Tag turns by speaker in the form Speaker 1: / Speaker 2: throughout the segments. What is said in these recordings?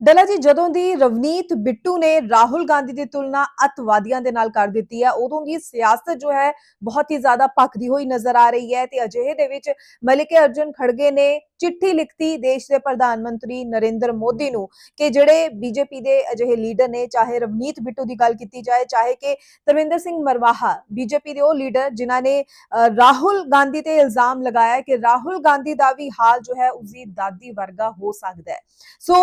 Speaker 1: ਡੱਲਾ ਜੀ ਜਦੋਂ ਦੀ ਰਵਨੀਤ ਬਿੱਟੂ ਨੇ ਰਾਹੁਲ ਗਾਂਧੀ ਦੀ ਤੁਲਨਾ ਅਤਵਾਦੀਆਂ ਦੇ ਨਾਲ ਕਰ ਦਿੱਤੀ ਹੈ ਉਦੋਂ ਦੀ ਸਿਆਸਤ ਜੋ ਹੈ ਬਹੁਤ ਹੀ ਜ਼ਿਆਦਾ ਭਖਦੀ ਹੋਈ ਨਜ਼ਰ ਆ ਰਹੀ ਹੈ ਤੇ ਅਜਿਹੇ ਦੇ ਵਿੱਚ ਮਲਿਕੇ ਅਰਜੁਨ ਖੜਗੇ ਨੇ ਚਿੱਠੀ ਲਿਖਤੀ ਦੇਸ਼ ਦੇ ਪ੍ਰਧਾਨ ਮੰਤਰੀ ਨਰਿੰਦਰ ਮੋਦੀ ਨੂੰ ਕਿ ਜਿਹੜੇ ਬੀਜੇਪੀ ਦੇ ਅਜਿਹੇ ਲੀਡਰ ਨੇ ਚਾਹੇ ਰਵਨੀਤ ਬਿੱਟੂ ਦੀ ਗੱਲ ਕੀਤੀ ਜਾਏ ਚਾਹੇ ਕਿ ਤਰਵਿੰਦਰ ਸਿੰਘ ਮਰਵਾਹਾ ਬੀਜੇਪੀ ਦੇ ਉਹ ਲੀਡਰ ਜਿਨ੍ਹਾਂ ਨੇ ਅ, ਰਾਹੁਲ ਗਾਂਧੀ ਤੇ ਇਲਜ਼ਾਮ ਲਗਾਇਆ ਕਿ ਰਾਹੁਲ ਗਾਂਧੀ ਦਾ ਵੀ ਹਾਲ ਜੋ ਹੈ ਉਸਦੀ ਦਾਦੀ ਵਰਗਾ ਹੋ ਸਕਦਾ ਹੈ। ਸੋ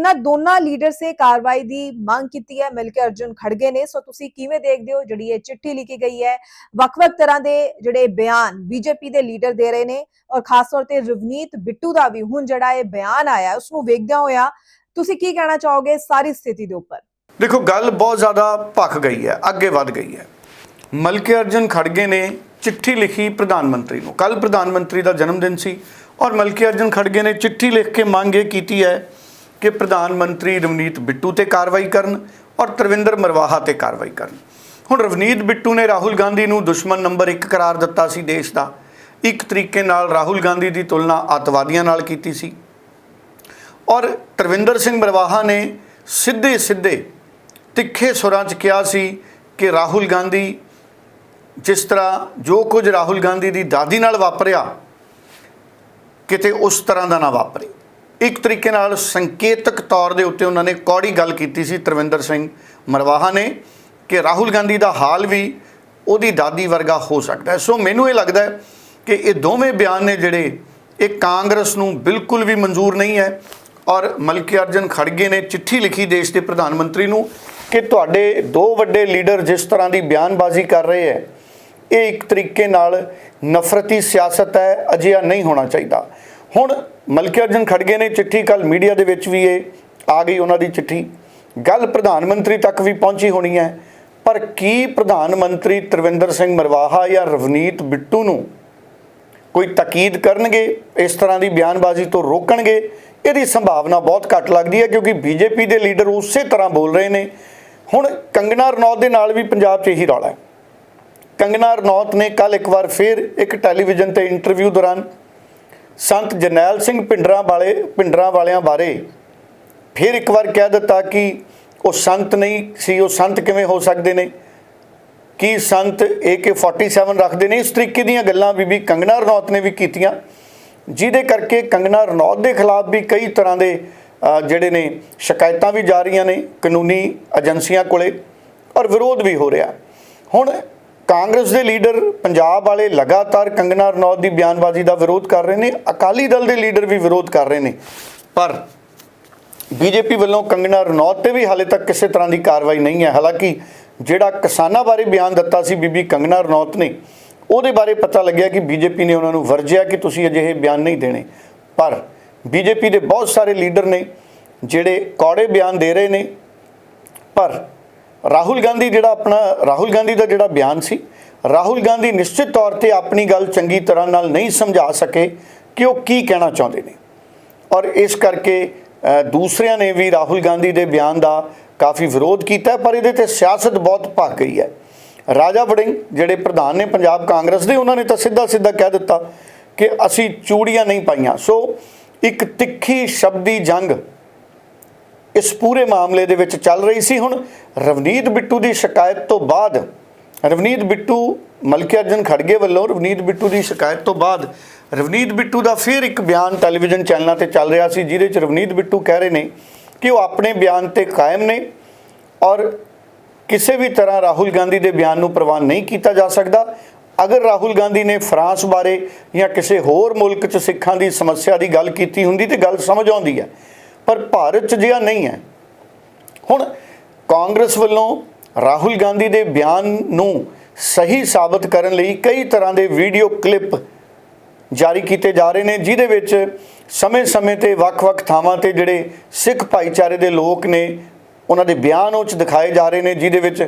Speaker 1: ਇਹਨਾਂ ਦੋਨਾਂ ਲੀਡਰ ਸੇ ਕਾਰਵਾਈ ਦੀ ਮੰਗ ਕੀਤੀ ਹੈ, ਮਿਲ ਕੇ ਅਰਜੁਨ ਖੜਗੇ ਨੇ। ਸੋ ਤੁਸੀਂ ਕਿਵੇਂ ਦੇਖਦੇ ਹੋ ਜਿਹੜੀ ਇਹ ਚਿੱਠੀ ਲਿਖੀ ਗਈ ਹੈ? ਵੱਖ-ਵੱਖ ਤਰ੍ਹਾਂ ਦੇ ਜਿਹੜੇ ਬਿਆਨ ਬੀਜੇਪੀ ਦੇ ਲੀਡਰ ਦੇ ਰਹੇ ਨੇ ਔਰ ਖਾਸ ਤੌਰ ਤੇ ਰਵਨੀਤ ਬਿੱਟੂ ਦਾ ਵੀ ਹੁਣ ਜਿਹੜਾ ਇਹ ਬਿਆਨ ਆਇਆ ਉਸ ਨੂੰ ਵੇਖਦਿਆਂ ਹੋਇਆ ਤੁਸੀਂ ਕੀ ਕਹਿਣਾ ਚਾਹੋਗੇ ਸਾਰੀ ਸਥਿਤੀ ਦੇ ਉੱਪਰ?
Speaker 2: ਦੇਖੋ, ਗੱਲ ਬਹੁਤ ਜ਼ਿਆਦਾ ਭਖ ਗਈ ਹੈ, ਅੱਗੇ ਵੱਧ ਗਈ ਹੈ। ਮਲਕੇ ਅਰਜਨ ਖੜਗੇ ਨੇ ਚਿੱਠੀ ਲਿਖੀ ਪ੍ਰਧਾਨ ਮੰਤਰੀ ਨੂੰ। ਕੱਲ ਪ੍ਰਧਾਨ ਮੰਤਰੀ ਦਾ ਜਨਮ ਦਿਨ ਸੀ ਔਰ ਮਲਕੇ ਅਰਜਨ ਖੜਗੇ ਨੇ ਚਿੱਠੀ ਲਿਖ ਕੇ ਮੰਗ ਇਹ ਕੀਤੀ ਹੈ ਕਿ ਪ੍ਰਧਾਨ ਮੰਤਰੀ ਰਵਨੀਤ ਬਿੱਟੂ ਤੇ ਕਾਰਵਾਈ ਕਰਨ ਔਰ ਤਰਵਿੰਦਰ ਮਰਵਾਹਾ ਤੇ ਕਾਰਵਾਈ ਕਰਨ। ਹੁਣ ਰਵਨੀਤ ਬਿੱਟੂ ਨੇ ਰਾਹੁਲ ਗਾਂਧੀ ਨੂੰ ਦੁਸ਼ਮਣ ਨੰਬਰ 1 ਕਰਾਰ ਦਿੱਤਾ ਸੀ ਦੇਸ਼ ਦਾ। ਇੱਕ ਤਰੀਕੇ ਨਾਲ ਰਾਹੁਲ ਗਾਂਧੀ ਦੀ ਤੁਲਨਾ ਅੱਤਵਾਦੀਆਂ ਨਾਲ ਕੀਤੀ ਸੀ। ਔਰ ਤਰਵਿੰਦਰ ਸਿੰਘ ਮਰਵਾਹਾ ਨੇ ਸਿੱਧੇ ਸਿੱਧੇ ਤਿੱਖੇ ਸੁਰਾਂ 'ਚ ਕਿਹਾ ਸੀ ਕਿ ਰਾਹੁਲ ਗਾਂਧੀ ਜਿਸ ਤਰ੍ਹਾਂ ਜੋ ਕੁਝ ਰਾਹੁਲ ਗਾਂਧੀ ਦੀ ਦਾਦੀ ਨਾਲ ਵਾਪਰਿਆ, ਕਿਤੇ ਉਸ ਤਰ੍ਹਾਂ ਦਾ ਨਾ ਵਾਪਰੇ। ਇੱਕ ਤਰੀਕੇ ਨਾਲ ਸੰਕੇਤਕ ਤੌਰ ਦੇ ਉੱਤੇ ਉਹਨਾਂ ਨੇ ਕੌੜੀ ਗੱਲ ਕੀਤੀ ਸੀ ਤਰਵਿੰਦਰ ਸਿੰਘ ਮਰਵਾਹਾ ਨੇ ਕਿ ਰਾਹੁਲ ਗਾਂਧੀ ਦਾ ਹਾਲ ਵੀ ਉਹਦੀ ਦਾਦੀ ਵਰਗਾ ਹੋ ਸਕਦਾ ਹੈ। ਸੋ ਮੈਨੂੰ ਇਹ ਲੱਗਦਾ ਹੈ ਕਿ ਇਹ ਦੋਵੇਂ ਬਿਆਨ ਨੇ ਜਿਹੜੇ ਇਹ ਕਾਂਗਰਸ ਨੂੰ ਬਿਲਕੁਲ ਵੀ ਮਨਜ਼ੂਰ ਨਹੀਂ ਹੈ ਔਰ ਮਲਕੀ ਅਰਜਨ ਖੜਗੇ ਨੇ ਚਿੱਠੀ ਲਿਖੀ ਦੇਸ਼ ਦੇ ਪ੍ਰਧਾਨ ਮੰਤਰੀ ਨੂੰ ਕਿ ਤੁਹਾਡੇ ਦੋ ਵੱਡੇ ਲੀਡਰ ਜਿਸ ਤਰ੍ਹਾਂ ਦੀ ਬਿਆਨਬਾਜ਼ੀ ਕਰ ਰਹੇ ਹੈ, ਇਹ ਇੱਕ ਤਰੀਕੇ ਨਾਲ ਨਫ਼ਰਤੀ ਸਿਆਸਤ ਹੈ, ਅਜਿਹਾ ਨਹੀਂ ਹੋਣਾ ਚਾਹੀਦਾ। ਹੁਣ ਮਲਕੀ ਅਰਜਨ ਖੜਗੇ ਨੇ ਚਿੱਠੀ ਕੱਲ ਮੀਡੀਆ ਦੇ ਵਿੱਚ ਵੀ ਇਹ ਆ ਗਈ ਉਹਨਾਂ ਦੀ ਚਿੱਠੀ। ਗੱਲ ਪ੍ਰਧਾਨ ਮੰਤਰੀ ਤੱਕ ਵੀ ਪਹੁੰਚੀ ਹੋਣੀ ਹੈ। ਪਰ ਕੀ ਪ੍ਰਧਾਨ ਮੰਤਰੀ ਤਰਵਿੰਦਰ ਸਿੰਘ ਮਰਵਾਹਾ ਜਾਂ ਰਵਨੀਤ ਬਿੱਟੂ ਨੂੰ ਕੋਈ ਤਾਕੀਦ ਕਰਨਗੇ, ਇਸ ਤਰ੍ਹਾਂ ਦੀ ਬਿਆਨਬਾਜ਼ੀ ਤੋਂ ਰੋਕਣਗੇ, ਇਹਦੀ ਸੰਭਾਵਨਾ ਬਹੁਤ ਘੱਟ ਲੱਗਦੀ ਹੈ ਕਿਉਂਕਿ ਬੀਜੇਪੀ ਦੇ ਲੀਡਰ ਉਸੇ ਤਰ੍ਹਾਂ ਬੋਲ ਰਹੇ ਨੇ। ਹੁਣ ਕੰਗਨਾ ਰਣੌਤ ਦੇ ਨਾਲ ਵੀ ਪੰਜਾਬ 'ਚ ਇਹੀ ਰੌਲਾ ਹੈ। ਕੰਗਨਾ ਰਣੌਤ ਨੇ ਕੱਲ ਇੱਕ ਵਾਰ ਫਿਰ ਇੱਕ ਟੈਲੀਵਿਜ਼ਨ ਤੇ ਇੰਟਰਵਿਊ ਦੌਰਾਨ ਸੰਤ ਜਰਨੈਲ ਸਿੰਘ ਪਿੰਡਰਾਂ ਵਾਲੇ, ਪਿੰਡਰਾਂ ਵਾਲਿਆਂ ਬਾਰੇ ਫਿਰ ਇੱਕ ਵਾਰ ਕਹਿ ਦਿੱਤਾ ਕਿ ਉਹ ਸੰਤ ਨਹੀਂ ਸੀ, ਉਹ ਸੰਤ ਕਿਵੇਂ ਹੋ ਸਕਦੇ ਨੇ? ਕੀ ਸੰਤ AK47 ਰੱਖਦੇ ਨੇ? ਇਸ ਤਰੀਕੇ ਦੀਆਂ ਗੱਲਾਂ ਬੀਬੀ ਕੰਗਨਾ ਰਣੌਤ ਨੇ ਵੀ ਕੀਤੀਆਂ, ਜਿਹਦੇ ਕਰਕੇ ਕੰਗਨਾ ਰਣੌਤ ਦੇ ਖਿਲਾਫ ਵੀ ਕਈ ਤਰ੍ਹਾਂ ਦੇ ਜਿਹੜੇ ਨੇ ਸ਼ਿਕਾਇਤਾਂ ਵੀ ਜਾ ਰਹੀਆਂ ਨੇ ਕਾਨੂੰਨੀ ਏਜੰਸੀਆਂ ਕੋਲੇ ਔਰ ਵਿਰੋਧ ਵੀ ਹੋ ਰਿਹਾ। ਹੁਣ ਕਾਂਗਰਸ ਦੇ ਲੀਡਰ ਪੰਜਾਬ ਵਾਲੇ ਲਗਾਤਾਰ ਕੰਗਨਾ ਰਣੌਤ ਦੀ ਬਿਆਨਬਾਜ਼ੀ ਦਾ ਵਿਰੋਧ ਕਰ ਰਹੇ ਨੇ, ਅਕਾਲੀ ਦਲ ਦੇ ਲੀਡਰ ਵੀ ਵਿਰੋਧ ਕਰ ਰਹੇ ਨੇ। ਪਰ ਬੀਜੇਪੀ ਵੱਲੋਂ ਕੰਗਨਾ ਰਣੌਤ ਤੇ ਵੀ ਹਾਲੇ ਤੱਕ ਕਿਸੇ ਤਰ੍ਹਾਂ ਦੀ ਕਾਰਵਾਈ ਨਹੀਂ ਹੈ। ਹਾਲਾਂਕਿ ਜਿਹੜਾ ਕਿਸਾਨਾਂ ਬਾਰੇ ਬਿਆਨ ਦਿੱਤਾ ਸੀ ਬੀਬੀ ਕੰਗਨਾ ਰਣੌਤ ਨੇ, ਉਹਦੇ ਬਾਰੇ ਪਤਾ ਲੱਗਿਆ ਕਿ ਬੀਜੇਪੀ ਨੇ ਉਹਨਾਂ ਨੂੰ ਵਰਜਿਆ ਕਿ ਤੁਸੀਂ ਅਜਿਹੇ ਬਿਆਨ ਨਹੀਂ ਦੇਣੇ। ਪਰ ਬੀਜੇਪੀ ਦੇ ਬਹੁਤ ਸਾਰੇ ਲੀਡਰ ਨੇ, ਜਿਹੜੇ ਕੌੜੇ ਬਿਆਨ ਦੇ ਰਹੇ ਨੇ। ਪਰ ਰਾਹੁਲ ਗਾਂਧੀ ਜਿਹੜਾ ਆਪਣਾ, ਰਾਹੁਲ ਗਾਂਧੀ ਦਾ ਜਿਹੜਾ ਬਿਆਨ ਸੀ, ਰਾਹੁਲ ਗਾਂਧੀ ਨਿਸ਼ਚਿਤ ਤੌਰ ਤੇ ਆਪਣੀ ਗੱਲ ਚੰਗੀ ਤਰ੍ਹਾਂ ਨਾਲ ਨਹੀਂ ਸਮਝਾ ਸਕੇ ਕਿ ਉਹ ਕੀ ਕਹਿਣਾ ਚਾਹੁੰਦੇ ਨੇ। ਔਰ ਇਸ ਕਰਕੇ ਦੂਸਰਿਆਂ ਨੇ ਵੀ ਰਾਹੁਲ ਗਾਂਧੀ ਦੇ ਬਿਆਨ ਦਾ ਕਾਫੀ ਵਿਰੋਧ ਕੀਤਾ, ਪਰ ਇਹਦੇ ਤੇ ਸਿਆਸਤ ਬਹੁਤ ਭੱਗ ਗਈ ਹੈ। ਰਾਜਾ ਵੜਿੰਗ ਜਿਹੜੇ ਪ੍ਰਧਾਨ ਨੇ ਪੰਜਾਬ ਕਾਂਗਰਸ ਦੇ, ਉਹਨਾਂ ਨੇ ਤਾਂ ਸਿੱਧਾ ਸਿੱਧਾ ਕਹਿ ਦਿੱਤਾ ਕਿ ਅਸੀਂ ਚੂੜੀਆਂ ਨਹੀਂ ਪਾਈਆਂ। ਸੋ ਇੱਕ ਤਿੱਖੀ ਸ਼ਬਦੀ ਜੰਗ ਇਸ ਪੂਰੇ ਮਾਮਲੇ ਦੇ ਵਿੱਚ ਚੱਲ ਰਹੀ ਸੀ ਹੁਣ। ਰਵਨੀਤ ਬਿੱਟੂ ਦੀ ਸ਼ਿਕਾਇਤ ਤੋਂ ਬਾਅਦ, ਰਵਨੀਤ ਬਿੱਟੂ, ਮਲਕੀ ਅਰਜਨ ਖੜਗੇ ਵੱਲੋਂ ਰਵਨੀਤ ਬਿੱਟੂ ਦੀ ਸ਼ਿਕਾਇਤ ਤੋਂ ਬਾਅਦ, ਰਵਨੀਤ ਬਿੱਟੂ ਦਾ ਫਿਰ ਇੱਕ ਬਿਆਨ ਟੈਲੀਵਿਜ਼ਨ ਚੈਨਲਾਂ ਤੇ ਚੱਲ ਰਿਹਾ ਸੀ, ਜਿਹਦੇ 'ਚ ਰਵਨੀਤ ਬਿੱਟੂ ਕਹਿ ਰਹੇ ਨੇ ਕਿ ਉਹ ਆਪਣੇ ਬਿਆਨ ਤੇ ਕਾਇਮ ਨੇ ਔਰ ਕਿਸੇ ਵੀ ਤਰ੍ਹਾਂ ਰਾਹੁਲ ਗਾਂਧੀ ਦੇ ਬਿਆਨ ਨੂੰ ਪ੍ਰਵਾਨ ਨਹੀਂ ਕੀਤਾ ਜਾ ਸਕਦਾ। ਅਗਰ ਰਾਹੁਲ ਗਾਂਧੀ ਨੇ ਫਰਾਂਸ ਬਾਰੇ ਜਾਂ ਕਿਸੇ ਹੋਰ ਮੁਲਕ 'ਚ ਸਿੱਖਾਂ ਦੀ ਸਮੱਸਿਆ ਦੀ ਗੱਲ ਕੀਤੀ ਹੁੰਦੀ ਤੇ ਗੱਲ ਸਮਝ ਆਉਂਦੀ ਹੈ। ਪਰ ਭਾਰਤ 'ਚ ਜਿਹਾ ਨਹੀਂ ਹੈ। ਹੁਣ ਕਾਂਗਰਸ ਵੱਲੋਂ ਰਾਹੁਲ ਗਾਂਧੀ ਦੇ ਬਿਆਨ ਨੂੰ ਸਹੀ ਸਾਬਤ ਕਰਨ ਲਈ ਕਈ ਤਰ੍ਹਾਂ ਦੇ ਵੀਡੀਓ ਕਲਿੱਪ ਜਾਰੀ ਕੀਤੇ ਜਾ ਰਹੇ ਨੇ, ਜਿਹਦੇ ਵਿੱਚ ਸਮੇਂ-ਸਮੇਂ ਤੇ ਵੱਖ-ਵੱਖ ਥਾਵਾਂ ਤੇ ਜਿਹੜੇ ਸਿੱਖ ਭਾਈਚਾਰੇ ਦੇ ਲੋਕ ਨੇ, ਉਹਨਾਂ ਦੇ ਬਿਆਨ ਉਹ 'ਚ ਦਿਖਾਏ ਜਾ ਰਹੇ ਨੇ, ਜਿਹਦੇ ਵਿੱਚ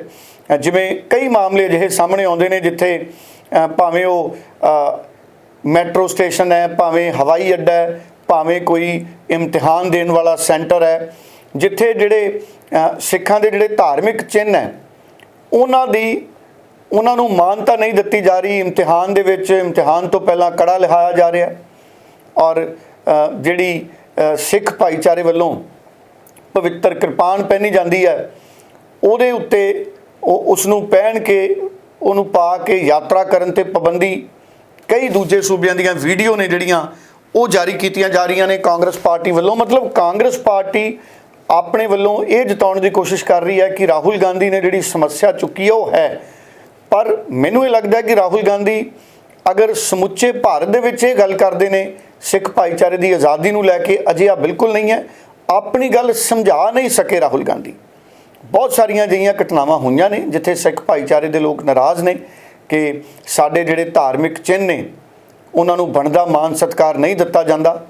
Speaker 2: ਜਿਵੇਂ ਕਈ ਮਾਮਲੇ ਅਜਿਹੇ ਸਾਹਮਣੇ ਆਉਂਦੇ ਨੇ, ਜਿੱਥੇ ਭਾਵੇਂ ਉਹ ਮੈਟਰੋ ਸਟੇਸ਼ਨ ਹੈ, ਭਾਵੇਂ ਹਵਾਈ ਅੱਡਾ ਹੈ ਭਾਵੇਂ ਕੋਈ ਇਮਤਿਹਾਨ ਦੇਣ ਵਾਲਾ ਸੈਂਟਰ ਹੈ, ਜਿੱਥੇ ਜਿਹੜੇ ਸਿੱਖਾਂ ਦੇ ਜਿਹੜੇ ਧਾਰਮਿਕ ਚਿੰਨ੍ਹ ਹੈ, ਉਹਨਾਂ ਦੀ, ਉਹਨਾਂ ਨੂੰ ਮਾਨਤਾ ਨਹੀਂ ਦਿੱਤੀ ਜਾ ਰਹੀ, ਇਮਤਿਹਾਨ ਦੇ ਵਿੱਚ, ਇਮਤਿਹਾਨ ਤੋਂ ਪਹਿਲਾਂ ਕੜਾ ਲਿਖਾਇਆ ਜਾ ਰਿਹਾ ਔਰ ਜਿਹੜੀ ਸਿੱਖ ਭਾਈਚਾਰੇ ਵੱਲੋਂ ਪਵਿੱਤਰ ਕਿਰਪਾਨ ਪਹਿਨੀ ਜਾਂਦੀ ਹੈ, ਉਹਦੇ ਉੱਤੇ ਉਹ ਉਸ ਨੂੰ ਪਹਿਨ ਕੇ, ਉਹਨੂੰ ਪਾ ਕੇ ਯਾਤਰਾ ਕਰਨ ਤੇ ਪਾਬੰਦੀ, ਕਈ ਦੂਜੇ ਸੂਬਿਆਂ ਦੀਆਂ ਵੀਡੀਓ ਨੇ ਜਿਹੜੀਆਂ ਉਹ ਜਾਰੀ ਕੀਤੀਆਂ ਜਾ ਰਹੀਆਂ ਨੇ ਕਾਂਗਰਸ ਪਾਰਟੀ ਵੱਲੋਂ। ਮਤਲਬ ਕਾਂਗਰਸ ਪਾਰਟੀ ਆਪਣੇ ਵੱਲੋਂ ਇਹ ਜਤਾਉਣ ਦੀ ਕੋਸ਼ਿਸ਼ ਕਰ ਰਹੀ ਹੈ ਕਿ ਰਾਹੁਲ ਗਾਂਧੀ ਨੇ ਜਿਹੜੀ ਸਮੱਸਿਆ ਚੁੱਕੀ ਹੈ ਉਹ ਹੈ। ਪਰ ਮੈਨੂੰ ਇਹ ਲੱਗਦਾ ਹੈ ਕਿ ਰਾਹੁਲ ਗਾਂਧੀ ਅਗਰ ਸਮੁੱਚੇ ਭਾਰਤ ਦੇ ਵਿੱਚ ਇਹ ਗੱਲ ਕਰਦੇ ਨੇ, ਸਿੱਖ ਭਾਈਚਾਰੇ ਦੀ ਆਜ਼ਾਦੀ ਨੂੰ ਲੈ ਕੇ ਅਜਿਹਾ ਬਿਲਕੁਲ ਨਹੀਂ ਹੈ। ਆਪਣੀ ਗੱਲ ਸਮਝਾ ਨਹੀਂ ਸਕੇ ਰਾਹੁਲ ਗਾਂਧੀ। ਬਹੁਤ ਸਾਰੀਆਂ ਅਜਿਹੀਆਂ ਘਟਨਾਵਾਂ ਹੋਈਆਂ ਨੇ ਜਿੱਥੇ ਸਿੱਖ ਭਾਈਚਾਰੇ ਦੇ ਲੋਕ ਨਾਰਾਜ਼ ਨੇ ਕਿ ਸਾਡੇ ਜਿਹੜੇ ਧਾਰਮਿਕ ਚਿੰਨ੍ਹ ਨੇ ਉਹਨਾਂ ਨੂੰ ਬਣਦਾ ਮਾਨ ਸਤਕਾਰ ਨਹੀਂ ਦਿੱਤਾ ਜਾਂਦਾ।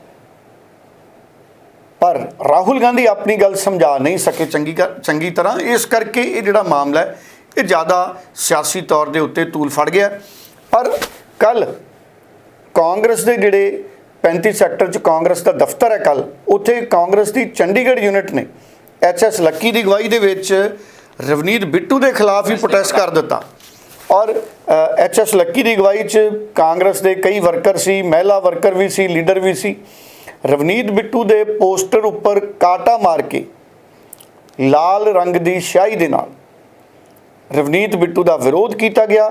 Speaker 2: ਪਰ ਰਾਹੁਲ ਗਾਂਧੀ ਆਪਣੀ ਗੱਲ ਸਮਝਾ ਨਹੀਂ ਸਕੇ ਚੰਗੀ ਚੰਗੀ ਤਰ੍ਹਾਂ। ਇਸ ਕਰਕੇ ਇਹ ਜਿਹੜਾ ਮਾਮਲਾ ਹੈ ਇਹ ਜ਼ਿਆਦਾ ਸਿਆਸੀ ਤੌਰ ਦੇ ਉੱਤੇ ਤੂਲ ਫੜ ਗਿਆ। ਪਰ ਕੱਲ ਕਾਂਗਰਸ ਦੇ ਜਿਹੜੇ 35 ਸੈਕਟਰ ਚ ਕਾਂਗਰਸ ਦਾ ਦਫ਼ਤਰ ਹੈ ਕੱਲ ਉੱਥੇ ਕਾਂਗਰਸ ਦੀ ਚੰਡੀਗੜ੍ਹ ਯੂਨਿਟ ਨੇ ਐਚਐਸ ਲੱਕੀ ਦੀ ਅਗਵਾਈ ਦੇ ਵਿੱਚ ਰਵਨੀਤ ਬਿੱਟੂ ਦੇ ਖਿਲਾਫ ਹੀ ਪ੍ਰੋਟੈਸਟ ਕਰ ਦਿੱਤਾ। ਔਰ ਐਚਐਸ ਲੱਕੀ ਦੀ ਅਗਵਾਈ ਚ ਕਾਂਗਰਸ ਦੇ ਕਈ ਵਰਕਰ ਸੀ, ਮਹਿਲਾ ਵਰਕਰ ਵੀ ਸੀ, ਲੀਡਰ ਵੀ ਸੀ। ਰਵਨੀਤ ਬਿੱਟੂ ਦੇ ਪੋਸਟਰ ਉੱਪਰ ਕਾਟਾ ਮਾਰ ਕੇ ਲਾਲ ਰੰਗ ਦੀ ਸ਼ਾਹੀ ਦੇ ਨਾਲ ਰਵਨੀਤ ਬਿੱਟੂ ਦਾ ਵਿਰੋਧ ਕੀਤਾ ਗਿਆ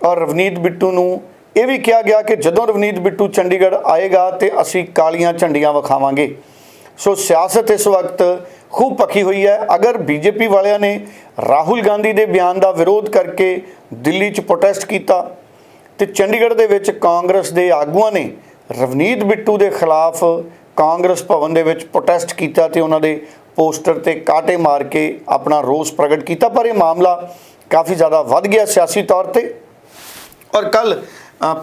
Speaker 2: ਔਰ ਰਵਨੀਤ ਬਿੱਟੂ ਨੂੰ ਇਹ ਵੀ ਕਿਹਾ ਗਿਆ ਕਿ ਜਦੋਂ ਰਵਨੀਤ ਬਿੱਟੂ ਚੰਡੀਗੜ੍ਹ ਆਏਗਾ ਤੇ ਅਸੀਂ ਕਾਲੀਆਂ ਝੰਡੀਆਂ ਵਿਖਾਵਾਂਗੇ। ਸੋ ਸਿਆਸਤ ਇਸ ਵਕਤ ਖੂਬ ਪੱਕੀ ਹੋਈ ਹੈ। ਅਗਰ ਬੀਜੇਪੀ ਵਾਲਿਆਂ ਨੇ ਰਾਹੁਲ ਗਾਂਧੀ ਦੇ ਬਿਆਨ ਦਾ ਵਿਰੋਧ ਕਰਕੇ ਦਿੱਲੀ 'ਚ ਪ੍ਰੋਟੈਸਟ ਕੀਤਾ ਤੇ ਚੰਡੀਗੜ੍ਹ ਦੇ ਵਿੱਚ ਕਾਂਗਰਸ ਦੇ ਆਗੂਆਂ ਨੇ ਰਵਨੀਤ ਬਿੱਟੂ ਦੇ ਖਿਲਾਫ ਕਾਂਗਰਸ ਭਵਨ ਦੇ ਵਿੱਚ ਪ੍ਰੋਟੈਸਟ ਕੀਤਾ ਤੇ ਉਹਨਾਂ ਦੇ ਪੋਸਟਰ ਤੇ ਕਾਟੇ ਮਾਰ ਕੇ ਆਪਣਾ ਰੋਸ ਪ੍ਰਗਟ ਕੀਤਾ, ਪਰ ਇਹ ਮਾਮਲਾ ਕਾਫੀ ਜ਼ਿਆਦਾ ਵੱਧ ਗਿਆ ਸਿਆਸੀ ਤੌਰ ਤੇ। ਔਰ ਕੱਲ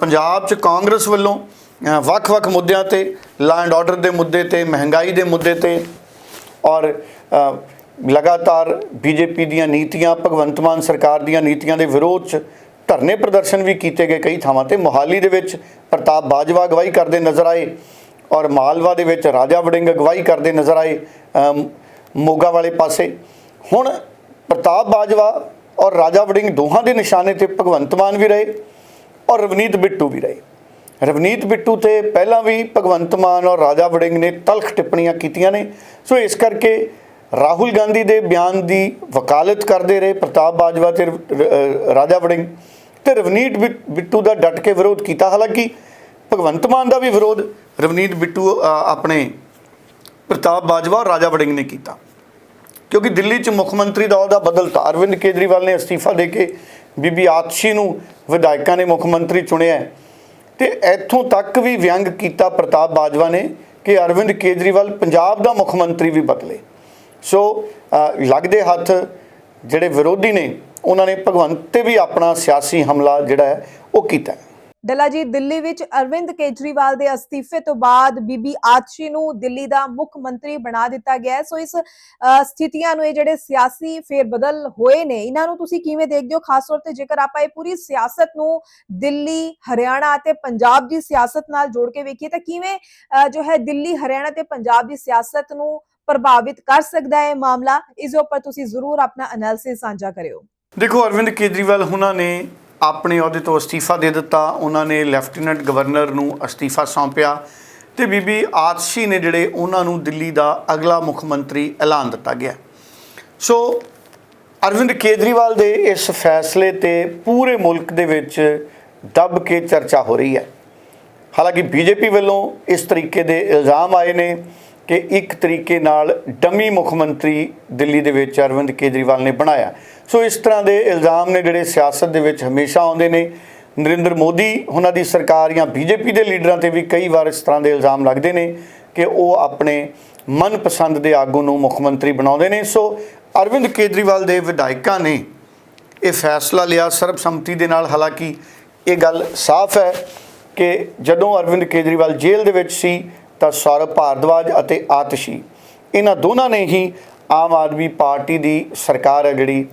Speaker 2: ਪੰਜਾਬ 'ਚ ਕਾਂਗਰਸ ਵੱਲੋਂ ਵੱਖ-ਵੱਖ ਮੁੱਦਿਆਂ ਤੇ ਲਾ ਐਂਡ ਆਰਡਰ ਦੇ ਮੁੱਦੇ ਤੇ ਮਹਿੰਗਾਈ ਦੇ ਮੁੱਦੇ ਤੇ ਔਰ ਅ, ਲਗਾਤਾਰ ਬੀਜੇਪੀ ਦੀਆਂ ਨੀਤੀਆਂ ਭਗਵੰਤ ਮਾਨ ਸਰਕਾਰ ਦੀਆਂ ਨੀਤੀਆਂ ਦੇ ਵਿਰੋਧ 'ਚ ਧਰਨੇ ਪ੍ਰਦਰਸ਼ਨ ਵੀ ਕੀਤੇ ਗਏ ਕਈ ਥਾਵਾਂ ਤੇ। ਮੋਹਾਲੀ ਦੇ ਵਿੱਚ ਪ੍ਰਤਾਪ ਬਾਜਵਾ ਅਗਵਾਈ ਕਰਦੇ ਨਜ਼ਰ ਆਏ ਔਰ ਮਾਲਵਾ ਦੇ ਵਿੱਚ ਰਾਜਾ ਵੜਿੰਗ ਅਗਵਾਈ ਕਰਦੇ ਨਜ਼ਰ ਆਏ ਮੋਗਾ ਵਾਲੇ ਪਾਸੇ। ਹੁਣ ਪ੍ਰਤਾਪ ਬਾਜਵਾ ਔਰ ਰਾਜਾ ਵੜਿੰਗ ਦੋਹਾਂ ਦੇ ਨਿਸ਼ਾਨੇ ਤੇ ਭਗਵੰਤ ਮਾਨ ਵੀ ਰਹੇ ਔਰ ਰਵਨੀਤ ਬਿੱਟੂ ਵੀ ਰਹੇ। ਰਵਨੀਤ ਬਿੱਟੂ ਤੇ ਪਹਿਲਾਂ ਵੀ ਭਗਵੰਤ ਮਾਨ ਔਰ ਰਾਜਾ ਵੜਿੰਗ ਨੇ ਤਲਖ ਟਿੱਪਣੀਆਂ ਕੀਤੀਆਂ ਨੇ। ਸੋ ਇਸ ਕਰਕੇ ਰਾਹੁਲ ਗਾਂਧੀ ਦੇ ਬਿਆਨ ਦੀ ਵਕਾਲਤ ਕਰਦੇ ਰਹੇ ਪ੍ਰਤਾਪ ਬਾਜਵਾ ਤੇ ਰਾਜਾ ਵੜਿੰਗ ਤੇ ਰਵਨੀਤ ਬਿ- ਬਿੱਟੂ ਦਾ ਡਟ ਕੇ ਵਿਰੋਧ ਕੀਤਾ। ਹਾਲਾਂਕਿ ਭਗਵੰਤ ਮਾਨ ਦਾ ਵੀ ਵਿਰੋਧ ਰਵਨੀਤ ਬਿੱਟੂ ਆਪਣੇ ਪ੍ਰਤਾਪ ਬਾਜਵਾ ਔਰ ਰਾਜਾ ਵੜਿੰਗ ਨੇ ਕੀਤਾ। ਕਿਉਂਕਿ ਦਿੱਲੀ 'ਚ ਮੁੱਖ ਮੰਤਰੀ ਦਾ ਅਹੁਦਾ ਬਦਲਤਾ ਅਰਵਿੰਦ ਕੇਜਰੀਵਾਲ ਨੇ ਅਸਤੀਫਾ ਦੇ ਕੇ ਬੀਬੀ ਆਤਸ਼ੀ ਨੂੰ ਵਿਧਾਇਕਾਂ ਨੇ ਮੁੱਖ ਮੰਤਰੀ ਚੁਣਿਆ ਹੈ। ਤੇ ਇੱਥੋਂ ਤੱਕ ਵੀ ਵਿਅੰਗ ਕੀਤਾ ਪ੍ਰਤਾਪ ਬਾਜਵਾ ਨੇ ਕਿ ਅਰਵਿੰਦ ਕੇਜਰੀਵਾਲ ਪੰਜਾਬ ਦਾ ਮੁੱਖ ਮੰਤਰੀ ਵੀ ਬਦਲੇ। ਸੋ ਲੱਗਦੇ ਹੱਥ ਜਿਹੜੇ ਵਿਰੋਧੀ ਨੇ, ਉਹਨਾਂ ਨੇ ਭਗਵੰਤ ਤੇ ਵੀ ਆਪਣਾ ਸਿਆਸੀ ਹਮਲਾ ਜਿਹੜਾ ਹੈ, ਉਹ ਕੀਤਾ
Speaker 1: ਡੱਲਾ ਜੀ, ਦਿੱਲੀ ਵਿੱਚ ਅਰਵਿੰਦ ਕੇਜਰੀਵਾਲ ਦੇ ਅਸਤੀਫੇ ਤੋਂ ਬਾਅਦ ਬੀਬੀ ਆਤਸ਼ੀ ਨੂੰ ਦਿੱਲੀ ਦਾ ਮੁੱਖ ਮੰਤਰੀ ਬਣਾ ਦਿੱਤਾ ਗਿਆ ਸੋ ਇਸ ਸਥਿਤੀਆਂ ਨੂੰ ਇਹ ਜਿਹੜੇ ਸਿਆਸੀ ਫੇਰਬਦਲ ਹੋਏ ਨੇ, ਇਹਨਾਂ ਨੂੰ ਤੁਸੀਂ ਕਿਵੇਂ ਦੇਖਦੇ ਹੋ? ਖਾਸ ਤੌਰ ਤੇ ਜੇਕਰ ਆਪਾਂ ਇਹ ਪੂਰੀ ਸਿਆਸਤ ਨੂੰ ਦਿੱਲੀ, ਹਰਿਆਣਾ ਅਤੇ ਪੰਜਾਬ ਦੀ ਸਿਆਸਤ ਨਾਲ ਜੋੜ ਕੇ ਵੇਖੀਏ ਤਾਂ ਕਿਵੇਂ ਜੋ ਹੈ ਦਿੱਲੀ, ਹਰਿਆਣਾ ਤੇ ਪੰਜਾਬ ਦੀ ਸਿਆਸਤ ਨੂੰ ਪ੍ਰਭਾਵਿਤ ਕਰ ਸਕਦਾ ਹੈ ਮਾਮਲਾ? ਇਸ ਦੇ ਉੱਪਰ ਤੁਸੀਂ ਜ਼ਰੂਰ ਆਪਣਾ ਐਨਾਲਿਸਿਸ ਸਾਂਝਾ ਕਰਿਓ।
Speaker 2: ਦੇਖੋ ਅਰਵਿੰਦ ਕੇਜਰੀਵਾਲ ਉਹਨਾਂ ਨੇ ਆਪਣੇ ਅਹੁਦੇ ਤੋਂ ਅਸਤੀਫਾ ਦੇ ਦਿੱਤਾ। ਉਹਨਾਂ ਨੇ ਲੈਫਟੀਨੈਂਟ ਗਵਰਨਰ ਨੂੰ ਅਸਤੀਫਾ ਸੌਂਪਿਆ ਤੇ ਬੀਬੀ ਆਤਸ਼ੀ ਨੇ ਜਿਹੜੇ ਉਹਨਾਂ ਨੂੰ ਦਿੱਲੀ ਦਾ ਅਗਲਾ ਮੁੱਖ ਮੰਤਰੀ ਐਲਾਨ ਦਿੱਤਾ ਗਿਆ। ਸੋ ਅਰਵਿੰਦ ਕੇਜਰੀਵਾਲ ਦੇ ਇਸ ਫੈਸਲੇ ਤੇ ਪੂਰੇ ਮੁਲਕ ਦੇ ਵਿੱਚ ਦੱਬ ਕੇ ਚਰਚਾ ਹੋ ਰਹੀ ਹੈ। ਹਾਲਾਂਕਿ ਬੀਜੇਪੀ ਵੱਲੋਂ ਇਸ ਤਰੀਕੇ ਦੇ ਇਲਜ਼ਾਮ ਆਏ ਨੇ। ਕਿ ਇੱਕ ਤਰੀਕੇ ਨਾਲ ਡਮੀ ਮੁੱਖ ਮੰਤਰੀ ਦਿੱਲੀ ਦੇ ਵਿੱਚ ਅਰਵਿੰਦ ਕੇਜਰੀਵਾਲ ਨੇ ਬਣਾਇਆ। ਸੋ ਇਸ ਤਰ੍ਹਾਂ ਦੇ ਇਲਜ਼ਾਮ ਨੇ ਜਿਹੜੇ ਸਿਆਸਤ ਦੇ ਵਿੱਚ ਹਮੇਸ਼ਾ ਆਉਂਦੇ ਨੇ। ਨਰਿੰਦਰ ਮੋਦੀ ਉਹਨਾਂ ਦੀ ਸਰਕਾਰ ਜਾਂ ਬੀਜੇਪੀ ਦੇ ਲੀਡਰਾਂ ਤੇ ਵੀ ਕਈ ਵਾਰ ਇਸ ਤਰ੍ਹਾਂ ਦੇ ਇਲਜ਼ਾਮ ਲੱਗਦੇ ਨੇ ਕਿ ਉਹ ਆਪਣੇ ਮਨਪਸੰਦ ਦੇ ਆਗੂ ਨੂੰ ਮੁੱਖ ਮੰਤਰੀ ਬਣਾਉਂਦੇ ਨੇ। ਸੋ ਅਰਵਿੰਦ ਕੇਜਰੀਵਾਲ ਦੇ ਵਿਧਾਇਕਾਂ ਨੇ ਇਹ ਫੈਸਲਾ ਲਿਆ। ਸਰਬਸੰਮਤੀ ਦੇ ਨਾਲ ਹਾਲਾਂਕਿ ਇਹ ਗੱਲ ਸਾਫ਼ ਹੈ ਕਿ ਜਦੋਂ ਅਰਵਿੰਦ ਕੇਜਰੀਵਾਲ ਜੇਲ੍ਹ ਦੇ ਵਿੱਚ ਸੀ ਤਾਂ ਸੌਰਵ ਭਾਰਦਵਾਜ ਅਤੇ ਆਤਸ਼ੀ, ਇਹਨਾਂ ਦੋਨਾਂ ਨੇ ਹੀ ਆਮ ਆਦਮੀ ਪਾਰਟੀ ਦੀ ਸਰਕਾਰ ਹੈ ਜਿਹੜੀ,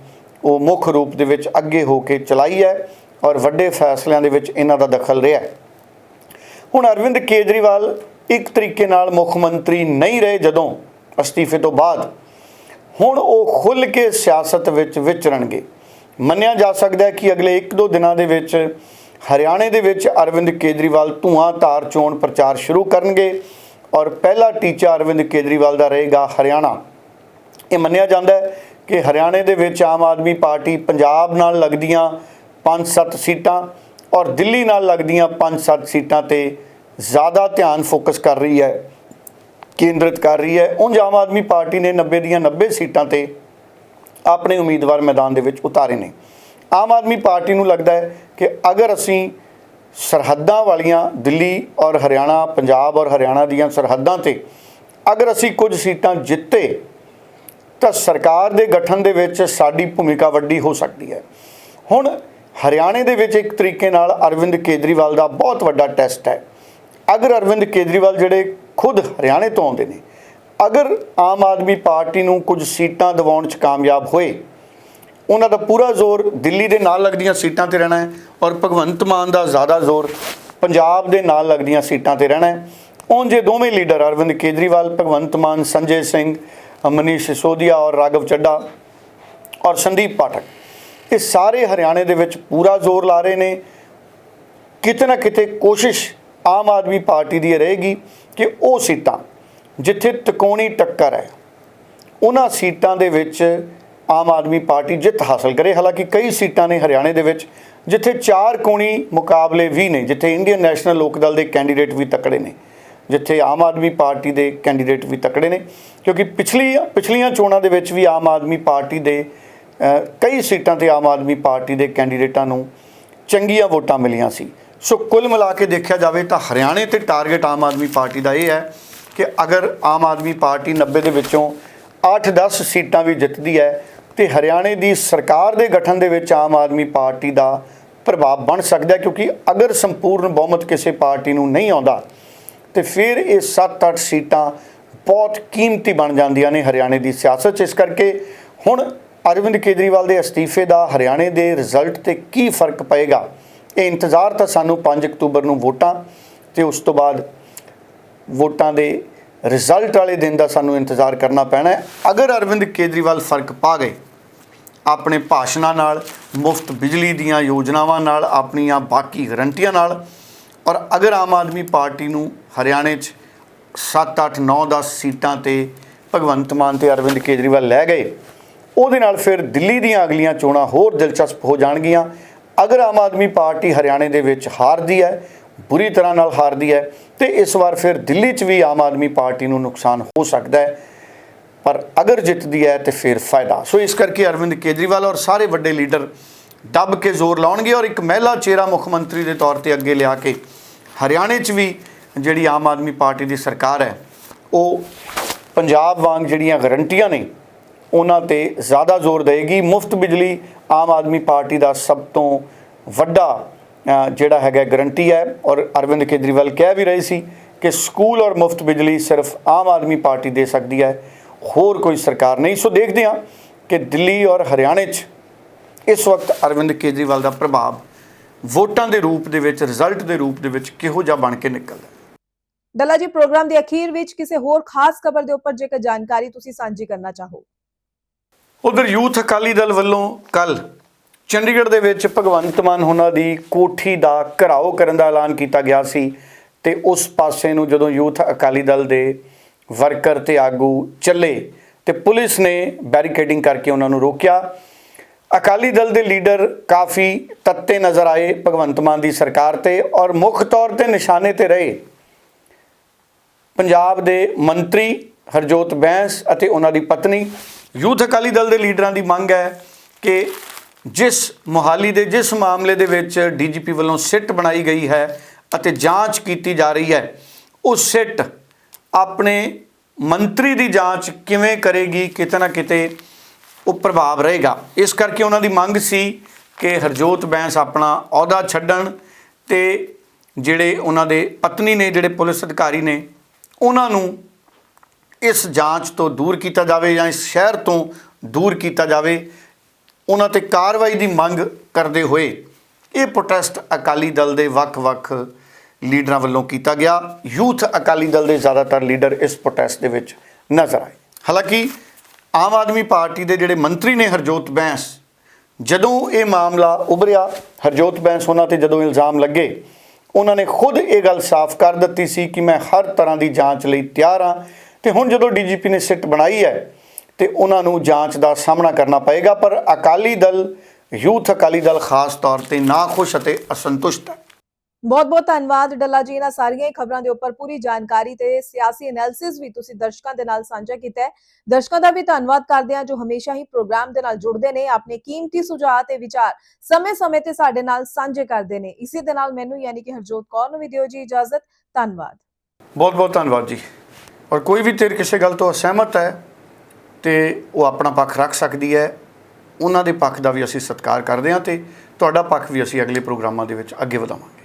Speaker 2: ਉਹ ਮੁੱਖ ਰੂਪ ਦੇ ਵਿੱਚ ਅੱਗੇ ਹੋ ਕੇ ਚਲਾਈ ਹੈ ਔਰ ਵੱਡੇ ਫੈਸਲਿਆਂ ਦੇ ਵਿੱਚ ਇਹਨਾਂ ਦਾ ਦਖਲ ਰਿਹਾ ਹੁਣ ਅਰਵਿੰਦ ਕੇਜਰੀਵਾਲ ਇੱਕ ਤਰੀਕੇ ਨਾਲ ਮੁੱਖ ਮੰਤਰੀ ਨਹੀਂ ਰਹੇ ਜਦੋਂ ਅਸਤੀਫੇ ਤੋਂ ਬਾਅਦ, ਹੁਣ ਉਹ ਖੁੱਲ੍ਹ ਕੇ ਸਿਆਸਤ ਵਿੱਚ ਵਿਚਰਨਗੇ। ਮੰਨਿਆ ਜਾ ਸਕਦਾ ਹੈ ਕਿ ਅਗਲੇ 1-2 ਦਿਨਾਂ ਦੇ ਵਿੱਚ ਹਰਿਆਣੇ ਦੇ ਵਿੱਚ ਅਰਵਿੰਦ ਕੇਜਰੀਵਾਲ ਧੂਆਂਧਾਰ ਚੋਣ ਪ੍ਰਚਾਰ ਸ਼ੁਰੂ ਕਰਨਗੇ ਔਰ ਪਹਿਲਾ ਟੀਚਾ ਅਰਵਿੰਦ ਕੇਜਰੀਵਾਲ ਦਾ ਰਹੇਗਾ ਹਰਿਆਣਾ। ਇਹ ਮੰਨਿਆ ਜਾਂਦਾ ਹੈ ਕਿ ਹਰਿਆਣੇ ਦੇ ਵਿੱਚ ਆਮ ਆਦਮੀ ਪਾਰਟੀ ਪੰਜਾਬ ਨਾਲ ਲੱਗਦੀਆਂ 5-7 ਸੀਟਾਂ ਔਰ ਦਿੱਲੀ ਨਾਲ ਲੱਗਦੀਆਂ 5-7 ਸੀਟਾਂ ਤੇ ਜ਼ਿਆਦਾ ਧਿਆਨ ਫੋਕਸ ਕਰ ਰਹੀ ਹੈ, ਕੇਂਦਰਿਤ ਕਰ ਰਹੀ ਹੈ। ਉਂਝ ਆਮ ਆਦਮੀ ਪਾਰਟੀ ਨੇ 90 ਦੀਆਂ 90 ਸੀਟਾਂ ਤੇ ਆਪਣੇ ਉਮੀਦਵਾਰ ਮੈਦਾਨ ਦੇ ਵਿੱਚ ਉਤਾਰੇ ਨੇ। ਆਮ ਆਦਮੀ ਪਾਰਟੀ ਨੂੰ ਲੱਗਦਾ ਹੈ ਕਿ ਅਗਰ ਅਸੀਂ ਸਰਹੱਦਾਂ ਵਾਲੀਆਂ ਦਿੱਲੀ ਔਰ ਹਰਿਆਣਾ, ਪੰਜਾਬ ਔਰ ਹਰਿਆਣਾ ਦੀਆਂ ਸਰਹੱਦਾਂ ਤੇ ਅਗਰ ਅਸੀਂ ਕੁਝ ਸੀਟਾਂ ਜਿੱਤੇ, ਤਾਂ ਸਰਕਾਰ ਦੇ ਗਠਨ ਦੇ ਵਿੱਚ ਸਾਡੀ ਭੂਮਿਕਾ ਵੱਡੀ ਹੋ ਸਕਦੀ ਹੈ। ਹੁਣ ਹਰਿਆਣੇ ਦੇ ਵਿੱਚ ਇੱਕ ਤਰੀਕੇ ਨਾਲ ਅਰਵਿੰਦ ਕੇਜਰੀਵਾਲ ਦਾ ਬਹੁਤ ਵੱਡਾ ਟੈਸਟ ਹੈ। ਅਗਰ ਅਰਵਿੰਦ ਕੇਜਰੀਵਾਲ ਜਿਹੜੇ ਖੁਦ ਹਰਿਆਣੇ ਤੋਂ ਆਉਂਦੇ ਨੇ, ਅਗਰ ਆਮ ਆਦਮੀ ਪਾਰਟੀ ਨੂੰ ਕੁਝ ਸੀਟਾਂ ਦਿਵਾਉਣ 'ਚ ਕਾਮਯਾਬ ਹੋਏ ਉਹਨਾਂ ਦਾ ਪੂਰਾ ਜ਼ੋਰ ਦਿੱਲੀ ਦੇ ਨਾਲ ਲੱਗਦੀਆਂ ਸੀਟਾਂ ਤੇ ਰਹਿਣਾ ਹੈ ਔਰ ਭਗਵੰਤ ਮਾਨ ਦਾ ਜ਼ਿਆਦਾ ਜ਼ੋਰ ਪੰਜਾਬ ਦੇ ਨਾਲ ਲੱਗਦੀਆਂ ਸੀਟਾਂ ਤੇ ਰਹਿਣਾ ਹੈ। ਉਂਝ ਇਹ ਦੋਵੇਂ ਲੀਡਰ ਅਰਵਿੰਦ ਕੇਜਰੀਵਾਲ, ਭਗਵੰਤ ਮਾਨ, ਸੰਜੇ ਸਿੰਘ, ਮਨੀਸ਼ ਸਿਸੋਦੀਆ ਔਰ ਰਾਘਵ ਚੱਡਾ ਔਰ ਸੰਦੀਪ ਪਾਠਕ, ਇਹ ਸਾਰੇ ਹਰਿਆਣੇ ਦੇ ਵਿੱਚ ਪੂਰਾ ਜ਼ੋਰ ਲਾ ਰਹੇ ਨੇ। ਕਿਤੇ ਨਾ ਕਿਤੇ ਕੋਸ਼ਿਸ਼ ਆਮ ਆਦਮੀ ਪਾਰਟੀ ਦੀ ਇਹ ਰਹੇਗੀ ਕਿ ਉਹ ਸੀਟਾਂ ਜਿੱਥੇ ਤਕੋਣੀ ਟੱਕਰ ਹੈ, ਉਹਨਾਂ ਸੀਟਾਂ ਦੇ ਵਿੱਚ ਆਮ ਆਦਮੀ ਪਾਰਟੀ ਜਿੱਤ ਹਾਸਲ ਕਰੇ। ਹਾਲਾਂਕਿ ਕਈ ਸੀਟਾਂ ਨੇ ਹਰਿਆਣੇ ਦੇ ਵਿੱਚ, ਜਿੱਥੇ ਚਾਰ ਕੋਣੀ ਮੁਕਾਬਲੇ ਵੀ ਨੇ, ਜਿੱਥੇ ਇੰਡੀਅਨ ਨੈਸ਼ਨਲ ਲੋਕ ਦਲ ਦੇ ਕੈਂਡੀਡੇਟ ਵੀ ਤਕੜੇ ਨੇ, ਜਿੱਥੇ ਆਮ ਆਦਮੀ ਪਾਰਟੀ ਦੇ ਕੈਂਡੀਡੇਟ ਵੀ ਤਕੜੇ ਨੇ, ਕਿਉਂਕਿ ਪਿਛਲੀ, ਪਿਛਲੀਆਂ ਚੋਣਾਂ ਦੇ ਵਿੱਚ ਵੀ ਆਮ ਆਦਮੀ ਪਾਰਟੀ ਦੇ ਕਈ ਸੀਟਾਂ ਤੇ ਆਮ ਆਦਮੀ ਪਾਰਟੀ ਦੇ ਕੈਂਡੀਡੇਟਾਂ ਨੂੰ ਚੰਗੀਆਂ ਵੋਟਾਂ ਮਿਲੀਆਂ ਸੀ। ਸੋ ਕੁੱਲ ਮਿਲਾ ਕੇ ਦੇਖਿਆ ਜਾਵੇ ਤਾਂ ਹਰਿਆਣੇ ਤੇ ਟਾਰਗੇਟ ਆਮ ਆਦਮੀ ਪਾਰਟੀ ਦਾ ਇਹ ਹੈ ਕਿ ਅਗਰ ਆਮ ਆਦਮੀ ਪਾਰਟੀ 90 ਦੇ ਵਿੱਚੋਂ 8-10 ਸੀਟਾਂ ਵੀ ਜਿੱਤਦੀ ਹੈ ਤੇ ਹਰਿਆਣੇ ਦੀ ਸਰਕਾਰ ਦੇ ਗਠਨ ਦੇ ਵਿੱਚ ਆਮ ਆਦਮੀ ਪਾਰਟੀ ਦਾ ਪ੍ਰਭਾਵ ਬਣ ਸਕਦਾ ਕਿਉਂਕਿ ਅਗਰ ਸੰਪੂਰਨ ਬਹੁਮਤ ਕਿਸੇ ਪਾਰਟੀ ਨੂੰ ਨਹੀਂ ਆਉਂਦਾ, ਤੇ ਫਿਰ ਇਹ 7-8 ਸੀਟਾਂ ਬਹੁਤ ਕੀਮਤੀ ਬਣ ਜਾਂਦੀਆਂ ਨੇ ਹਰਿਆਣੇ ਦੀ ਸਿਆਸਤ 'ਚ। ਇਸ ਕਰਕੇ ਹੁਣ ਅਰਵਿੰਦ ਕੇਜਰੀਵਾਲ ਦੇ ਅਸਤੀਫੇ ਦਾ ਹਰਿਆਣੇ ਦੇ ਰਿਜ਼ਲਟ ਤੇ ਕੀ ਫ਼ਰਕ ਪਏਗਾ, ਇਹ ਇੰਤਜ਼ਾਰ ਤਾਂ ਸਾਨੂੰ 5 ਅਕਤੂਬਰ ਨੂੰ ਵੋਟਾਂ ਤੇ ਉਸ ਤੋਂ ਬਾਅਦ ਵੋਟਾਂ ਦੇ ਰਿਜ਼ਲਟ ਵਾਲੇ ਦਿਨ ਦਾ ਸਾਨੂੰ ਇੰਤਜ਼ਾਰ ਕਰਨਾ ਪੈਣਾ ਹੈ। ਅਗਰ ਅਰਵਿੰਦ ਕੇਜਰੀਵਾਲ ਫ਼ਰਕ ਪਾ ਗਏ, ਆਪਣੇ ਭਾਸ਼ਣਾਂ ਨਾਲ, ਮੁਫਤ ਬਿਜਲੀ ਦੀਆਂ ਯੋਜਨਾਵਾਂ ਨਾਲ, ਆਪਣੀਆਂ ਬਾਕੀ ਗਰੰਟੀਆਂ ਨਾਲ, ਔਰ ਅਗਰ ਆਮ ਆਦਮੀ ਪਾਰਟੀ ਨੂੰ ਹਰਿਆਣੇ 'ਚ 7 8 9 10 ਸੀਟਾਂ ਤੇ ਭਗਵੰਤ ਮਾਨ ਤੇ ਅਰਵਿੰਦ ਕੇਜਰੀਵਾਲ ਲੈ ਗਏ, ਉਹਦੇ ਨਾਲ ਫਿਰ ਦਿੱਲੀ ਦੀਆਂ ਅਗਲੀਆਂ ਚੋਣਾਂ ਹੋਰ ਦਿਲਚਸਪ ਹੋ ਜਾਣਗੀਆਂ। ਅਗਰ ਆਮ ਆਦਮੀ ਪਾਰਟੀ ਹਰਿਆਣੇ ਦੇ ਵਿੱਚ ਹਾਰਦੀ ਹੈ ਬੁਰੀ ਤਰ੍ਹਾਂ ਨਾਲ ਹਾਰਦੀ ਹੈ ਤੇ ਇਸ ਵਾਰ ਫਿਰ ਦਿੱਲੀ 'ਚ ਵੀ ਆਮ ਆਦਮੀ ਪਾਰਟੀ ਨੂੰ ਨੁਕਸਾਨ ਹੋ ਸਕਦਾ ਹੈ, ਪਰ ਅਗਰ ਜਿੱਤਦੀ ਹੈ ਤੇ ਫਿਰ ਫਾਇਦਾ। ਸੋ ਇਸ ਕਰਕੇ ਅਰਵਿੰਦ ਕੇਜਰੀਵਾਲ ਔਰ ਸਾਰੇ ਵੱਡੇ ਲੀਡਰ ਦੱਬ ਕੇ ਜ਼ੋਰ ਲਾਉਣਗੇ ਔਰ ਇੱਕ ਮਹਿਲਾ ਚਿਹਰਾ ਮੁੱਖ ਮੰਤਰੀ ਦੇ ਤੌਰ ਤੇ ਅੱਗੇ ਲਿਆ ਕੇ ਹਰਿਆਣੇ 'ਚ ਵੀ ਜਿਹੜੀ ਆਮ ਆਦਮੀ ਪਾਰਟੀ ਦੀ ਸਰਕਾਰ ਹੈ, ਉਹ ਪੰਜਾਬ ਵਾਂਗ ਜਿਹੜੀਆਂ ਗਰੰਟੀਆਂ ਨੇ, ਉਹਨਾਂ ਤੇ ਜ਼ਿਆਦਾ ਜ਼ੋਰ ਦੇਗੀ ਮੁਫਤ ਬਿਜਲੀ ਆਮ ਆਦਮੀ ਪਾਰਟੀ ਦਾ ਸਭ ਤੋਂ ਵੱਡਾ ਜਿਹੜਾ ਹੈਗਾ ਗਰੰਟੀ ਹੈ ਔਰ ਅਰਵਿੰਦ ਕੇਜਰੀਵਾਲ ਕਹਿ ਵੀ ਰਹੇ ਸੀ ਕਿ ਸਕੂਲ ਔਰ ਮੁਫਤ ਬਿਜਲੀ ਸਿਰਫ ਆਮ ਆਦਮੀ ਪਾਰਟੀ ਦੇ ਸਕਦੀ ਹੈ ਹੋਰ ਕੋਈ ਸਰਕਾਰ ਨਹੀਂ ਸੋ ਦੇਖਦੇ ਹਾਂ ਕਿ ਦਿੱਲੀ ਔਰ ਹਰਿਆਣੇ 'ਚ ਇਸ ਵਕਤ ਅਰਵਿੰਦ ਕੇਜਰੀਵਾਲ ਦਾ ਪ੍ਰਭਾਵ ਵੋਟਾਂ ਦੇ ਰੂਪ ਦੇ ਵਿੱਚ ਰਿਜ਼ਲਟ ਦੇ ਰੂਪ ਦੇ ਵਿੱਚ ਕਿਹੋ ਜਿਹਾ ਬਣ ਕੇ ਨਿਕਲਦਾ।
Speaker 1: ਡੱਲਾ ਜੀ ਪ੍ਰੋਗਰਾਮ ਦੇ ਅਖੀਰ ਵਿੱਚ ਕਿਸੇ ਹੋਰ ਖਾਸ ਖਬਰ ਦੇ ਉੱਪਰ ਜੇਕਰ ਜਾਣਕਾਰੀ ਤੁਸੀਂ ਸਾਂਝੀ ਕਰਨਾ ਚਾਹੋ
Speaker 2: ਉਧਰ ਯੂਥ ਅਕਾਲੀ ਦਲ ਵੱਲੋਂ ਕੱਲ ਚੰਡੀਗੜ੍ਹ ਦੇ ਵਿੱਚ ਭਗਵੰਤ ਮਾਨ ਉਹਨਾਂ ਦੀ ਕੋਠੀ ਦਾ ਘਰਾਓ ਕਰਨ ਦਾ ਐਲਾਨ ਕੀਤਾ ਗਿਆ ਸੀ ਤੇ ਉਸ ਪਾਸੇ ਨੂੰ ਜਦੋਂ ਯੂਥ ਅਕਾਲੀ ਦਲ ਦੇ ਵਰਕਰ ਤੇ ਆਗੂ ਚੱਲੇ ਤੇ ਪੁਲਿਸ ਨੇ ਬੈਰੀਕੇਡਿੰਗ ਕਰਕੇ ਉਹਨਾਂ ਨੂੰ ਰੋਕਿਆ। ਅਕਾਲੀ ਦਲ ਦੇ ਲੀਡਰ ਕਾਫੀ ਤੱਤੇ ਨਜ਼ਰ ਆਏ ਭਗਵੰਤ ਮਾਨ ਦੀ ਸਰਕਾਰ ਤੇ ਔਰ ਮੁੱਖ ਤੌਰ ਤੇ ਨਿਸ਼ਾਨੇ ਤੇ ਰਹੇ। ਪੰਜਾਬ ਦੇ ਮੰਤਰੀ ਹਰਜੋਤ ਬੈਂਸ ਅਤੇ ਉਹਨਾਂ ਦੀ ਪਤਨੀ। ਯੂਥ ਅਕਾਲੀ ਦਲ ਦੇ ਲੀਡਰਾਂ ਦੀ ਮੰਗ ਹੈ ਕਿ ਜਿਸ ਮੁਹਾਲੀ ਦੇ, ਜਿਸ ਮਾਮਲੇ ਦੇ ਵਿੱਚ ਡੀਜੀਪੀ ਵੱਲੋਂ ਸਿੱਟ ਬਣਾਈ ਗਈ ਹੈ ਅਤੇ ਜਾਂਚ ਕੀਤੀ ਜਾ ਰਹੀ ਹੈ, ਉਹ ਸਿੱਟ ਆਪਣੇ ਮੰਤਰੀ ਦੀ ਜਾਂਚ ਕਿਵੇਂ ਕਰੇਗੀ, ਕਿਤੇ ਨਾ ਕਿਤੇ ਉਹ ਪ੍ਰਭਾਵ ਰਹੇਗਾ। ਇਸ ਕਰਕੇ ਉਹਨਾਂ ਦੀ ਮੰਗ ਸੀ ਕਿ ਹਰਜੋਤ ਬੈਂਸ ਆਪਣਾ ਅਹੁਦਾ ਛੱਡਣ ਤੇ ਜਿਹੜੇ ਉਹਨਾਂ ਦੇ ਪਤਨੀ ਨੇ, ਜਿਹੜੇ ਪੁਲਿਸ ਅਧਿਕਾਰੀ ਨੇ, ਉਹਨਾਂ ਨੂੰ ਇਸ ਜਾਂਚ ਤੋਂ ਦੂਰ ਕੀਤਾ ਜਾਵੇ ਜਾਂ ਇਸ ਸ਼ਹਿਰ ਤੋਂ ਦੂਰ ਕੀਤਾ ਜਾਵੇ। ਉਹਨਾਂ ਤੇ ਕਾਰਵਾਈ ਦੀ ਮੰਗ ਕਰਦੇ ਹੋਏ ਇਹ ਪ੍ਰੋਟੈਸਟ ਅਕਾਲੀ ਦਲ ਦੇ ਵੱਖ-ਵੱਖ ਲੀਡਰਾਂ ਵੱਲੋਂ ਕੀਤਾ ਗਿਆ। ਯੂਥ ਅਕਾਲੀ ਦਲ ਦੇ ਜ਼ਿਆਦਾਤਰ ਲੀਡਰ ਇਸ ਪ੍ਰੋਟੈਸਟ ਦੇ ਵਿੱਚ ਨਜ਼ਰ ਆਏ। ਹਾਲਾਂਕਿ ਆਮ ਆਦਮੀ ਪਾਰਟੀ ਦੇ ਜਿਹੜੇ ਮੰਤਰੀ ਨੇ ਹਰਜੋਤ ਬੈਂਸ, ਜਦੋਂ ਇਹ ਮਾਮਲਾ ਉਭਰਿਆ, ਹਰਜੋਤ ਬੈਂਸ ਉਹਨਾਂ ਤੇ ਜਦੋਂ ਇਲਜ਼ਾਮ ਲੱਗੇ, ਉਹਨਾਂ ਨੇ ਖੁਦ ਇਹ ਗੱਲ ਸਾਫ਼ ਕਰ ਦਿੱਤੀ ਸੀ ਕਿ ਮੈਂ ਹਰ ਤਰ੍ਹਾਂ ਦੀ ਜਾਂਚ ਲਈ ਤਿਆਰ ਹਾਂ ਤੇ ਹੁਣ ਜਦੋਂ ਡੀਜੀਪੀ ਨੇ ਸਿੱਟ ਬਣਾਈ ਹੈ ਤੇ ਉਹਨਾਂ ਨੂੰ ਜਾਂਚ ਦਾ ਸਾਹਮਣਾ ਕਰਨਾ ਪਏਗਾ ਪਰ ਅਕਾਲੀ ਦਲ ਯੂਥ ਅਕਾਲੀ ਦਲ ਖਾਸ ਤੌਰ ਤੇ ਨਾਖੁਸ਼ ਅਤੇ ਅਸੰਤੁਸ਼ਟ ਹੈ।
Speaker 1: ਬਹੁਤ ਬਹੁਤ ਧੰਨਵਾਦ ਡੱਲਾ ਜੀ ਇਹਨਾਂ ਸਾਰੀਆਂ ਖਬਰਾਂ ਦੇ ਉੱਪਰ ਪੂਰੀ ਜਾਣਕਾਰੀ ਤੇ ਸਿਆਸੀ ਐਨਾਲਿਸਿਸ ਵੀ ਤੁਸੀਂ ਦਰਸ਼ਕਾਂ ਦੇ ਨਾਲ ਸਾਂਝਾ ਕੀਤਾ ਹੈ। ਦਰਸ਼ਕਾਂ ਦਾ ਵੀ ਧੰਨਵਾਦ ਕਰਦੇ ਹਾਂ ਜੋ ਹਮੇਸ਼ਾ ਹੀ ਪ੍ਰੋਗਰਾਮ ਦੇ ਨਾਲ ਜੁੜਦੇ ਨੇ ਆਪਣੇ ਕੀਮਤੀ ਸੁਝਾਅ ਤੇ ਵਿਚਾਰ ਸਮੇਂ-ਸਮੇਂ ਤੇ ਸਾਡੇ ਨਾਲ ਸਾਂਝੇ ਕਰਦੇ ਨੇ। ਇਸੇ ਦੇ ਨਾਲ ਮੈਨੂੰ ਯਾਨੀ ਕਿ ਹਰਜੋਤ ਕੌਰ ਨੂੰ ਵੀ ਦਿਓ ਜੀ ਇਜਾਜ਼ਤ। ਧੰਨਵਾਦ।
Speaker 2: ਬਹੁਤ ਬਹੁਤ ਧੰਨਵਾਦ ਜੀ। ਔਰ ਕੋਈ ਵੀ ਤੇਰ ਕਿਸੇ ਗੱਲ ਤੋਂ ਅਸਹਿਮਤ ਹੈ ਤੇ ਉਹ ਆਪਣਾ ਪੱਖ ਰੱਖ ਸਕਦੀ ਹੈ। ਉਹਨਾਂ ਦੇ ਪੱਖ ਦਾ ਵੀ ਅਸੀਂ ਸਤਿਕਾਰ ਕਰਦੇ ਹਾਂ ਤੇ ਤੁਹਾਡਾ ਪੱਖ ਵੀ ਅਸੀਂ ਅਗਲੇ ਪ੍ਰੋਗਰਾਮਾਂ ਦੇ ਵਿੱਚ ਅੱਗੇ ਵਧਾਵਾਂਗੇ।